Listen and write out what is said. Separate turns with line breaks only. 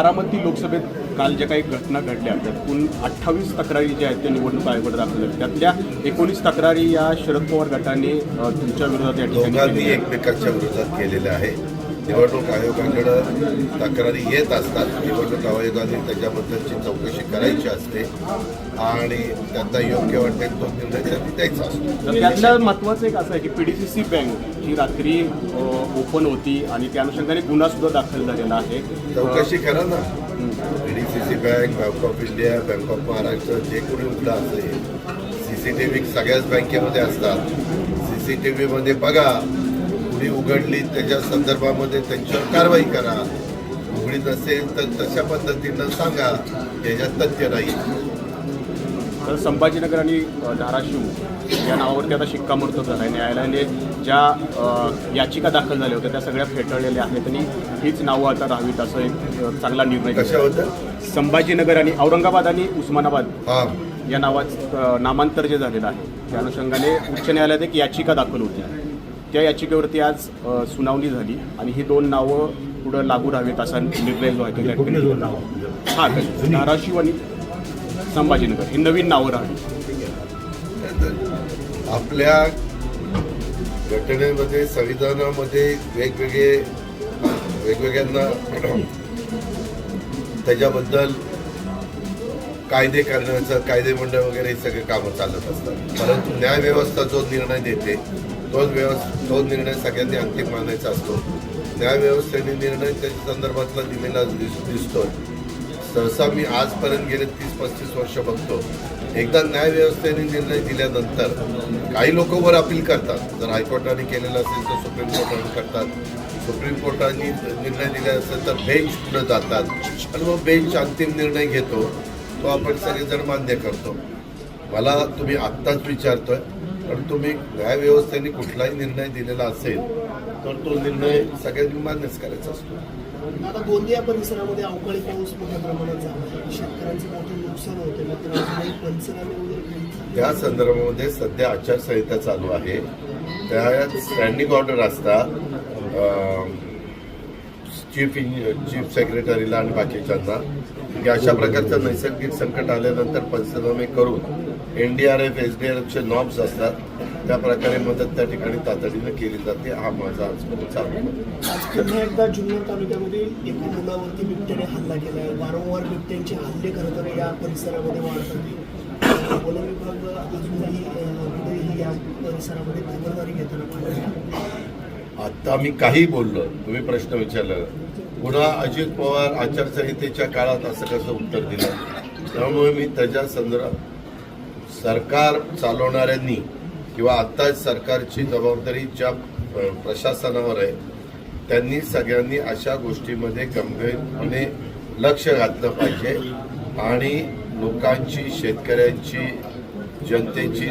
बारामती लोकसभेत काल ज्या काही घटना घडल्या त्यातून अठ्ठावीस तक्रारी ज्या आहेत त्या निवडणूक आयोगाकडे दाखल आहेत त्यातल्या एकोणीस तक्रारी या शरद पवार गटाने तुमच्या विरोधात या ठिकाणी
एकमेकांच्या विरोधात केलेल्या आहे निवडणूक आयोगाकडं तक्रारी येत असतात. निवडणूक आयोगाने त्याच्याबद्दलची चौकशी करायची असते आणि त्यांना योग्य वाटेल तो निर्णय त्यांनी द्यायचा असतो.
त्यातलं महत्त्वाचं एक असं आहे की P D C C bank ही रात्री ओपन होती आणि त्या अनुषंगाने गुन्हा सुद्धा दाखल झालेला आहे.
चौकशी करा ना. D C C bank bank of India bank of Maharashtra जे कोणी उघडं असेल सी सी टी व्ही सगळ्याच बँकेमध्ये असतात. सी सी टी व्हीमध्ये बघा कुणी उघडली त्याच्या संदर्भामध्ये त्यांच्यावर कारवाई करा. उघडी नसेल तर तशा पद्धतीनं सांगा त्याच्यात तथ्य नाही
तर संभाजीनगर आणि धाराशिव या नावावरती आता शिक्कामोर्तब झाला आहे न्यायालयाने ज्या याचिका दाखल झाल्या होत्या त्या सगळ्या फेटाळलेल्या आहेत आणि हीच नावं आता राहावीत असं एक चांगला निर्णय
कशा
घेतला.
होतं
संभाजीनगर आणि औरंगाबाद आणि उस्मानाबाद या नावाचं नामांतर जे झालेलं आहे त्या अनुषंगाने उच्च न्यायालयात एक याचिका दाखल होती. त्या याचिकेवरती आज सुनावणी झाली आणि ही दोन नावं पुढं लागू राहावीत असा निर्णय जो आहे तो त्या ठिकाणी- हा धाराशिव आणि संभाजीनगर ही नवीन नावं राहावी
आपल्या घटनेमध्ये संविधानामध्ये वेगवेगळे वेगवेगळ्यांना त्याच्याबद्दल कायदे करण्याचं कायदेमंडळ वगैरे हे सगळे कामं चालत असतात. परंतु न्यायव्यवस्था जो निर्णय देते तोच व्यवस्थ तो निर्णय सगळ्यांनी अंतिम मानायचा असतो. न्यायव्यवस्थेने निर्णय त्याच्या संदर्भातला दिलेला दिस दिसतो सहसा मी आजपर्यंत गेले तीस पस्तीस वर्ष बघतो. एकदा न्यायव्यवस्थेने निर्णय दिल्यानंतर काही लोक वर अपील करतात. जर हायकोर्टाने केलेलं असेल तर सुप्रीम कोर्टाने करतात. सुप्रीम कोर्टाने निर्णय दिला असेल तर बेंच पुढे जातात. आणि मग बेंच अंतिम निर्णय घेतो. तो आपण सगळेजण मान्य करतो. मला तुम्ही आत्ताच विचारतोय पण तुम्ही न्यायव्यवस्थेने कुठलाही निर्णय दिलेला असेल तर तो निर्णय सगळ्यांनी मान्यच करायचा असतो
आता गोंदिया परिसरामध्ये अवकाळी पाऊस मोठ्या प्रमाणात झाला. शेतकऱ्यांचं मोठं नुकसान होतं. मात्र
त्या संदर्भामध्ये सध्या आचारसंहिता चालू आहे. त्या स्टँडिंग ऑर्डर असतात चीफ इंज चीफ सेक्रेटरीला आणि बाकीच्यांना. की अशा प्रकारचं नैसर्गिक संकट आल्यानंतर पंचनामे करून N D R F S D R एफचे नॉब्स असतात त्या प्रकारे मदत त्या ठिकाणी तातडीनं केली जाते हा माझा
आज चालू एकदा जुन्नर तालुक्यामध्ये एका मुलावरती बिबट्याने हल्ला केला आहे वारंवार बिबट्यांचे हल्ले खरं तर या परिसरामध्ये वाढत वाढतात वन विभाग अजूनही या परिसरामध्ये खबरदारी घेताना
आत्ता मी काही बोललो तुम्ही प्रश्न विचारला. पुन्हा अजित पवार आचारसंहितेच्या काळात असं कसं उत्तर दिलं? त्यामुळे मी त्याच्या संदर्भात सरकार चालवणाऱ्यांनी किंवा आत्ता सरकारची जबाबदारी ज्या प्रशासनावर आहे त्यांनी सगळ्यांनी अशा गोष्टीमध्ये गंभीरपणे लक्ष घातलं पाहिजे आणि लोकांची शेतकऱ्यांची जनतेची